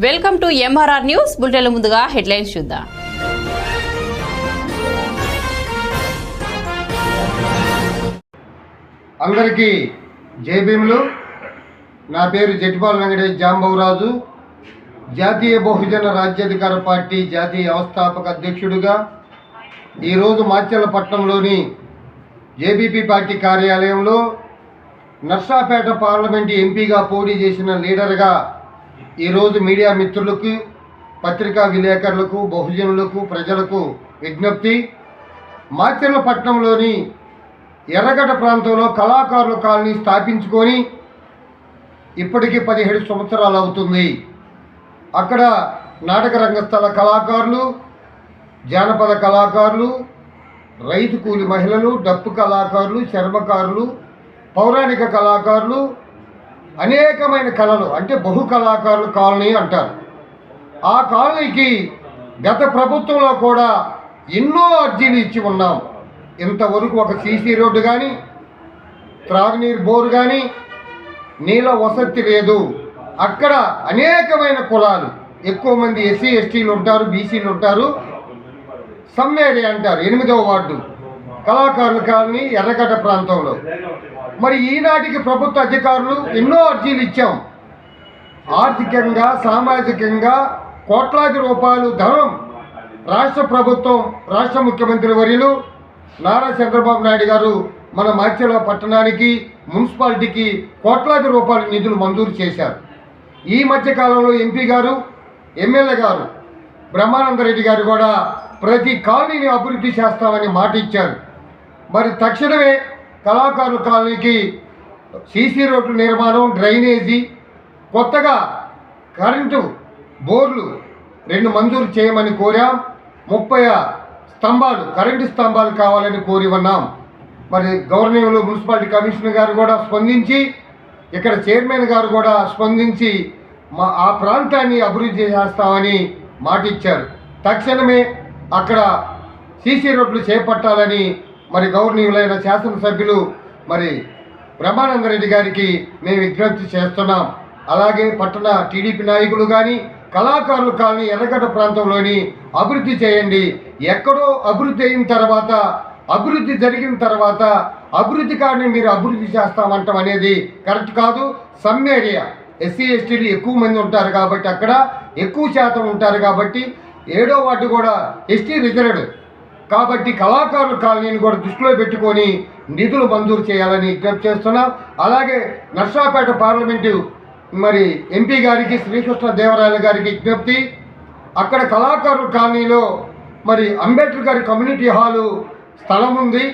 Welcome to MRR news bulletin ముందుగా headlines చూద్దాం. అందరికీ జై భీములు. నా పేరు జట్పాల్ వెంకటేష్ జాంబవరాజు. జాతీయ బహుజన రాజ్యాధికార పార్టీ జాతీయ వ్యవస్థాపక అధ్యక్షుడిగా ఈరోజు మాచర్లపట్నంలోని జేబీపీ పార్టీ కార్యాలయంలో నర్సాపేట పార్లమెంటు ఎంపీగా పోటీ చేసిన లీడర్గా ఈరోజు మీడియా మిత్రులకు పత్రికా విలేకరులకు బహుజనులకు ప్రజలకు విజ్ఞప్తి. మాచర్లపట్నంలోని ఎర్రగడ్డ ప్రాంతంలో కళాకారుల కాలనీ స్థాపించుకొని ఇప్పటికీ పదిహేడు సంవత్సరాలు అవుతుంది. అక్కడ నాటక రంగస్థల కళాకారులు జానపద కళాకారులు రైతు కూలి మహిళలు డప్పు కళాకారులు చర్మకారులు పౌరాణిక కళాకారులు అనేకమైన కళలు అంటే బహు కళాకారులు కాలనీ అంటారు. ఆ కాలనీకి గత ప్రభుత్వంలో కూడా ఎన్నో అర్జీలు ఇచ్చి ఉన్నాం. ఇంతవరకు ఒక సీసీ రోడ్డు కానీ త్రాగునీరు బోరు కానీ నీళ్ళ వసతి లేదు. అక్కడ అనేకమైన కులాలు ఎక్కువ మంది ఎస్సీ ఎస్టీలు ఉంటారు బీసీలు ఉంటారు. సమ్మేరి అంటారు ఎనిమిదవ వార్డు. కళాకారులు కానీ ఎర్రగడ్డ ప్రాంతంలో. మరి ఈనాటికి ప్రభుత్వ అధికారులు ఎన్నో అర్జీలు ఇచ్చాం. ఆర్థికంగా సామాజికంగా కోట్లాది రూపాయలు ధనం రాష్ట్ర ప్రభుత్వం రాష్ట్ర ముఖ్యమంత్రి వర్యులు నారా చంద్రబాబు నాయుడు గారు మన మాచెల పట్టణానికి మున్సిపాలిటీకి కోట్లాది రూపాయల నిధులు మంజూరు చేశారు. ఈ మధ్యకాలంలో ఎంపీ గారు ఎమ్మెల్యే గారు బ్రహ్మానందరెడ్డి గారు కూడా ప్రతి కాలనీని అభివృద్ధి చేస్తామని మాట ఇచ్చారు. మరి తక్షణమే కళాకారుల కాలనీకి సీసీ రోడ్ల నిర్మాణం డ్రైనేజీ కొత్తగా కరెంటు బోర్లు రెండు మంజూరు చేయమని కోరాం. ముప్పై స్తంభాలు కరెంటు స్తంభాలు కావాలని కోరి ఉన్నాం. మరి గవర్నమెంట్లో మున్సిపాలిటీ కమిషనర్ గారు కూడా స్పందించి ఇక్కడ చైర్మన్ గారు కూడా స్పందించి మా ఆ ప్రాంతాన్ని అభివృద్ధి చేస్తామని మాటిచ్చారు. తక్షణమే అక్కడ సీసీ రోడ్లు చేపట్టాలని మరి గౌరవనీయులైన శాసనసభ్యులు మరి బ్రహ్మానందరెడ్డి గారికి మేము విజ్ఞప్తి చేస్తున్నాం. అలాగే పట్టణ టీడీపీ నాయకులు కానీ కళాకారులు కానీ ఎర్రగడ్డ ప్రాంతంలోని అభివృద్ధి చేయండి. ఎక్కడో అభివృద్ధి అయిన తర్వాత అభివృద్ధి జరిగిన తర్వాత అభివృద్ధి కాడిని మీరు అభివృద్ధి చేస్తామంటాం అనేది కరెక్ట్ కాదు. Some area. ఎస్సీ ఎస్టీలు ఎక్కువ మంది ఉంటారు కాబట్టి అక్కడ ఎక్కువ శాతం ఉంటారు కాబట్టి ఏడో వాటి కూడా ఎస్టీ రిజర్వ్డ్. కాబట్టి కళాకారుల కాలనీని కూడా దృష్టిలో పెట్టుకొని నిధులు మంజూరు చేయాలని విజ్ఞప్తి చేస్తున్నాం. అలాగే నర్సాపేట పార్లమెంటు మరి ఎంపీ గారికి శ్రీకృష్ణ దేవరాయల గారికి విజ్ఞప్తి. అక్కడ కళాకారుల కాలనీలో మరి అంబేద్కర్ గారి కమ్యూనిటీ హాలు స్థలం ఉంది.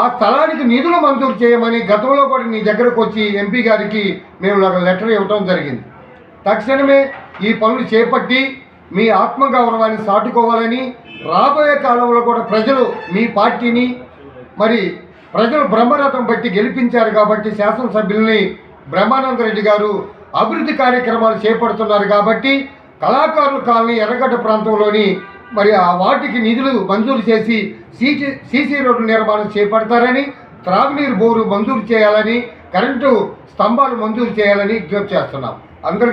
ఆ స్థలానికి నిధులు మంజూరు చేయమని గతంలో కూడా నీ దగ్గరకు వచ్చి ఎంపీ గారికి మేము ఒక లెటర్ ఇవ్వటం జరిగింది. తక్షణమే ఈ పనులు చేపట్టి మీ ఆత్మగౌరవాన్ని సాటుకోవాలని రాబోయే కాలంలో కూడా ప్రజలు మీ పార్టీని మరి ప్రజలు బ్రహ్మరథం బట్టి గెలిపించారు కాబట్టి శాసనసభ్యుల్ని బ్రహ్మానంద రెడ్డి గారు అభివృద్ధి కార్యక్రమాలు చేపడుతున్నారు కాబట్టి కళాకారుల కాలనీ ఎర్రగడ్డ ప్రాంతంలోని మరి ఆ వాటికి నిధులు మంజూరు చేసి సీసీ సీసీ రోడ్డు నిర్మాణం చేపడతారని త్రాగునీరు బోరు మంజూరు చేయాలని కరెంటు స్తంభాలు మంజూరు చేయాలని విజ్ఞప్తి చేస్తున్నాం. అందరికీ